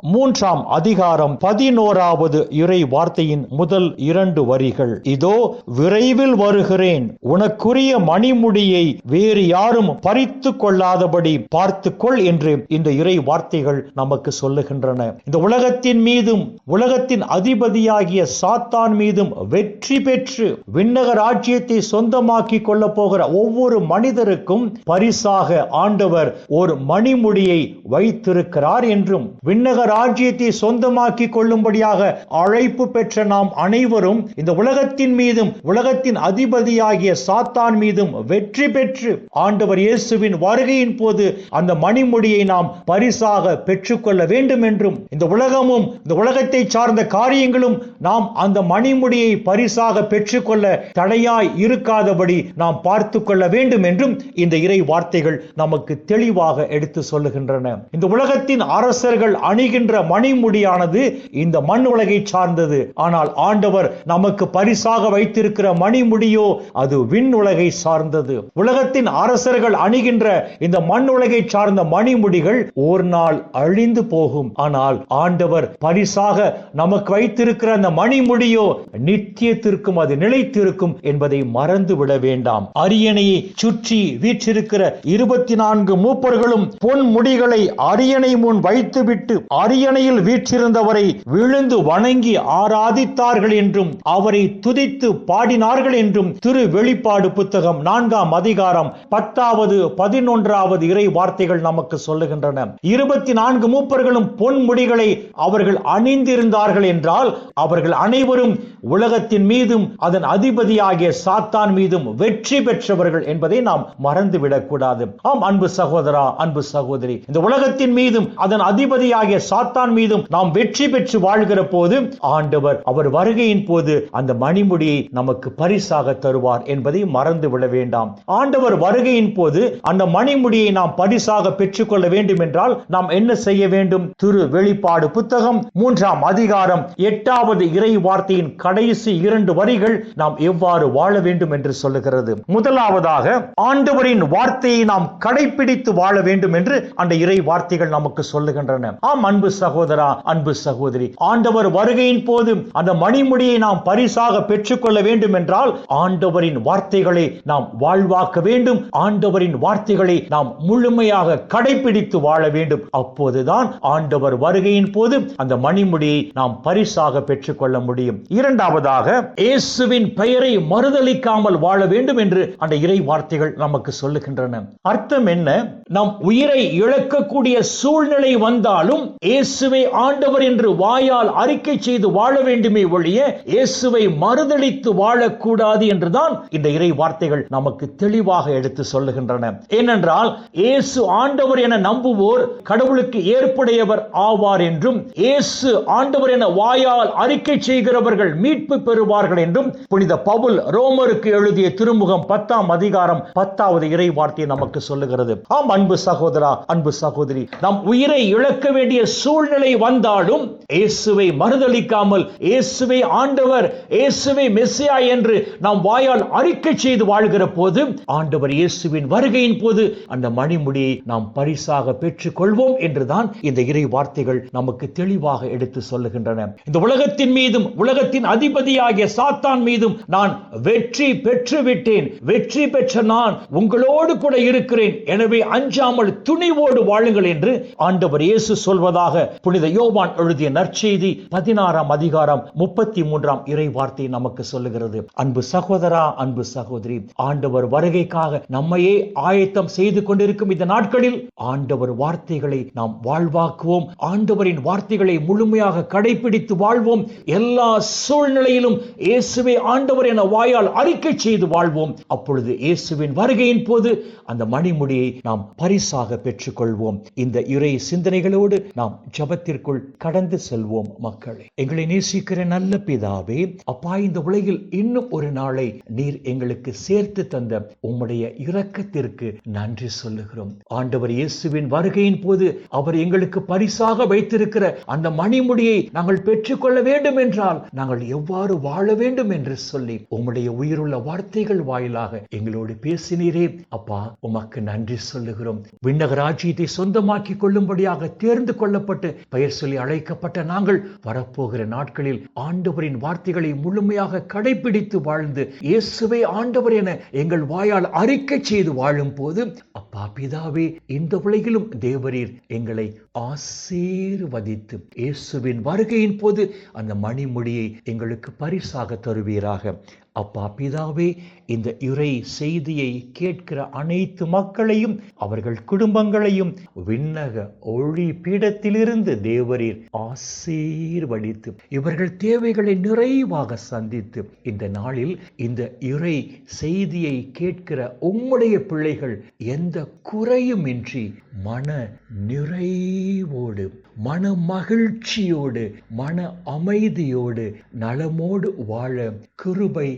மூன்றாம் அதிகாரம் பதினோராவது இறை வார்த்தையின் முதல் இரண்டு வரிகள். இதோ விரைவில் வருகிறேன். உனக்குரிய மணிமுடியை வேறு யாரும் பறித்து கொள்ளாதபடி பார்த்துக்கொள் என்று இந்த இறை வார்த்தைகள் நமக்கு சொல்லுகின்றன. இந்த உலகத்தின் மீதும் உலகத்தின் அதிபதியாகிய சாத்தான் மீதும் வெற்றி பெற்று விண்ணக ராஜ்யத்தை சொந்தமாக்கி கொள்ள போகிற ஒவ்வொரு மனிதருக்கும் பரிசாக ஆண்டவர் ஒரு மணிமுடியை வைத்திருக்கிறார் என்றும் விண்ணக ராஜ்யத்தை சொந்தமாக்கி கொள்ளும்படியாக அழைப்பு பெற்ற நாம் அனைவரும் இந்த உலகத்தின் மீதும் உலகத்தின் அதிபதியாகிய சாத்தான் மீதும் வெற்றி பெற்று ஆண்டவர் இயேசுவின் வருகையின் போது அந்த மணிமுடியை நாம் பரிசாக பெற்றுக்கொள்ள வேண்டும் என்றும் இந்த உலகமும் இந்த உலகத்தை சார்ந்த காரியங்களும் நாம் அந்த மணிமுடியை பரிசாக பெற்றுக்கொள்ள தடையாய் இருக்காதபடி நாம் பார்த்து கொள்ள வேண்டும் என்றும் இந்த இறை வார்த்தைகள் நமக்கு தெளிவாக எடுத்து சொல்லுகின்றன. இந்த உலகத்தின் அரசர்கள் அணிகின்ற மணிமுடியானது இந்த மண் உலகை சார்ந்தது. ஆனால் ஆண்டவர் நமக்கு பரிசாக வைத்திருக்கிற மணிமுடியோ அது விண் உலகை சார்ந்தது. உலகத்தின் அரசர்கள் அணிகின்ற இந்த மண் உலகை சார்ந்த மணிமுடிகள் ஒரு நாள் அழிந்து போகும். ஆனால் ஆண்டவர் பரிசாக நமக்கு வைத்திருக்கிற அந்த மணிமுடியோ நித்தியத்திற்கும் அது நிலைத்திருக்கும் என்பதை மறந்து விட வேண்டாம். அரியணையை சுற்றி வீற்றிருக்கிற இருபத்தி நான்கு மூப்பர்களும் பொன் முடிகளை அரியணை முன் வைத்துவிட்டு அரியணையில் வீற்றிருந்தவரை விழுந்து வணங்கி ஆராதித்தார்கள் என்றும் அவரை துதித்து பாடினார்கள் என்றும் திரு வெளிப்பாடு புத்தகம் நான்காம் அதிகாரம் பத்தாவது பதினொன்றாவது இறை வார்த்தைகள் நமக்கு சொல்லுகின்றன. இருபத்தி நான்கு மூப்பர்களும் பொன் முடிகளை அவர்கள் அணிந்திருந்தார்கள் என்றால் அவர்கள் அனைவரும் உலகத்தின் மீதும் அதன் அதிபதியாகிய சாத்தான் மீதும் வெற்றி பெற்றவர்கள் என்பதை நாம் மறந்துவிடக் கூடாது ஆம் அன்பு சகோதரா அன்பு சகோதரி இந்த உலகத்தின் மீதும் அதன் அதிபதியாகிய சாத்தான் மீதும் நாம் வெற்றி பெற்று வாழ்கிற போது ஆண்டவர் அவர் வருகையின் போது அந்த மணிமுடியை நமக்கு பரிசாக தருவார் என்பதை மறந்து விட வேண்டாம். ஆண்டவர் வருகையின் போது அந்த மணிமுடியை நாம் பரிசாக பெற்றுக்கொள்ள வேண்டும் என்றால் நாம் என்ன செய்ய வேண்டும்? திரு வெளிப்பாடு புத்தகம் மூன்றாம் அதிகாரம் எட்டாவது இறை வார்த்தையின் கடைசி இரண்டு வரிகள் நாம் எவ்வாறு வாழ வேண்டும் என்று சொல்லுகிறது. முதலாவதாக ஆண்டவரின் வார்த்தையை நாம் கடைபிடித்து வாழ வேண்டும் என்று அந்த இறை வார்த்தைகள் நமக்கு சொல்லுகின்றன. ஆம் அன்பு சகோதரா அன்பு சகோதரி. ஆண்டவர் வருகையின் போது அந்த மணிமுடியை நாம் பரிசாக பெற்றுக்கொள்ள வேண்டும் என்றால் ஆண்டவரின் வார்த்தைகளை நாம் வாழ்வாக்க வேண்டும். ஆண்டவரின் வார்த்தைகளை நாம் முழுமையாக கடைபிடித்து வாழ வேண்டும். அப்போதுதான் ஆண்டவர் வருகையின் போது அந்த மணிமுடியை நாம் பரிசாக பெற்றுக்கொள்ள முடியும். இரண்டாவதாக இயேசுவின் பெயரை மறுதளிக்காமல் வாழ வேண்டும் என்று அந்த இறை வார்த்தைகள் நமக்கு சொல்லுகின்றன. அர்த்தம் என்ன? நம் உயிரை இழக்கக்கூடிய சூழ்நிலை வந்தாலும் இயேசுவை ஆண்டவர் என்று வாயால் அறிக்கை செய்து வாழ வேண்டுமே ஒழிய இயேசுவை மறுதளித்து வாழக்கூடாது என்றுதான் இந்த இறை வார்த்தைகள் நமக்கு தெளிவாக எடுத்து சொல்லுகின்றன. ஏனென்றால் இயேசு ஆண்டவர் என நம்புவோர் கடவுளுக்கு ஏற்புடையவர் ஆவார் என்றும் இயேசு ஆண்டவர் என வாயால் அறிக்கை செய்கிறவர்கள் மீட்பு பெறுவார்கள் என்றும் புனித பவுல் ரோமருக்கு எழுதிய திருமுகம் பத்தாம் அதிகாரம் பத்தாவது இறை வார்த்தை நமக்கு சொல்லுகிறது. ஆம் அன்பு சகோதரா அன்பு சகோதரி நம் உயிரை இழக்க வேண்டிய சூழ்நிலை வந்தாலும் இயேசுவை மறுதளிக்காமல் இயேசுவை ஆண்டவர் இயேசுவை மெஸ்ஸியா என்று நாம் வாயால் அறிக்கை செய்து வாழ்கிற போது ஆண்டவர் இயேசுவின் வருகையின் போது அந்த மணிமுடியை நாம் பரிசாக பெற்றுக் கொள்வோம் என்றுதான் இந்த இறை வார்த்தைகள் நமக்கு தெளிவாக எடுத்து சொல்லுகின்றன. இந்த உலகத்தின் மீதும் உலகத்தின் அதிபதியாகிய சாத்தான் மீதும் நான் வெற்றி பெற்று விட்டேன் வெற்றி பெற்ற நான் உங்களோடு கூட இருக்கிறேன். எனவே அஞ்சாமல் துணிவோடு வாழுங்கள் என்று ஆண்டவர் இயேசு சொல்வதாக புனித யோவான் எழுதிய நற்செய்தி பதினாறாம் அதிகாரம் முப்பத்தி மூன்றாம் இறை வார்த்தை நமக்கு சொல்லுகிறது. அன்பு சகோதரா அன்பு சகோதரி ஆண்டவர் வருகைக்காக நம்மையே ஆயத்தம் செய்து கொண்டிருக்கும் இந்த நாட்களில் ஆண்டவர் வார்த்தைகளை நாம் வாழ்வாக்குவோம். ஆண்டவரின் வார்த்தைகளை முழுமையாக கடைபிடித்து வாழ்வோம். எல்லா சூழ்நிலையிலும் இயேசுவே ஆண்டவர் என வாயால் அறிக்கை செய்து வாழ்வோம். அப்பொழுது இயேசுவின் வருகையின் போது அந்த மணிமுடியை நாம் பரிசாக பெற்றுக்கொள்வோம். இந்த இறை சிந்தனைகளோடு நாம் நாம் ஜபத்திற்குள் கடந்து செல்வோம் மக்களே. எங்களை நேசிக்கிற நல்ல பிதாவே அப்பா இந்த உலகில் இன்னும் ஒரு நாளை நீர் எங்களுக்கு சேர்த்து தந்த உம்முடைய இரக்கத்திற்கு நன்றி சொல்லுகிறோம். ஆண்டவர் இயேசுவின் வருகையின் போது அவர் எங்களுக்கு பரிசாக வைத்திருக்கிற அந்த மணிமுடியை நாங்கள் பெற்றுக்கொள்ள வேண்டும் என்றால் நாங்கள் எவ்வாறு வாழ வேண்டும் என்று சொல்லி உம்முடைய உயிருள்ள வார்த்தைகள் வாயிலாக எங்களோடு பேசினீரே. அப்பா உமக்கு நன்றி சொல்லுகிறோம். விண்ணக ராஜ்யத்தை சொந்தமாக்கி கொள்ளும்படியாக தேர்ந்து கொள்ள கொள்ளப்பட்டு பெயர் சொல்லி அழைக்கப்பட்ட நாங்கள் வரப்போகிற நாட்களில் ஆண்டவரின் வார்த்தைகளை முழுமையாக கடைபிடித்து வாழ்ந்து இயேசுவே ஆண்டவர் என எங்கள் வாயால் அறிக்கை செய்து வாழும் போது அப்பா பிதாவே இந்த உலகிலும் தேவரீர் எங்களை ஆசீர்வதித்து இயேசுவின் வருகையின் போது அந்த மணிமொழியை எங்களுக்கு பரிசாக தருவீராக. அப்பா பிதாவே இந்த இறை செய்தியை கேட்கிற அனைத்து மக்களையும் அவர்கள் குடும்பங்களையும் விண்ணக ஒளி பீடத்திலிருந்து தேவரீர் ஆசீர்வடித்து இவர்கள் தேவைகளை நிறைவாக சந்தித்து இந்த நாளில் இந்த இறை செய்தியை கேட்கிற உம்முடைய பிள்ளைகள் எந்த குறையும் இன்றி மன நிறைவோடு மன மகிழ்ச்சியோடு மன அமைதியோடு நலமோடு வாழ கிருபை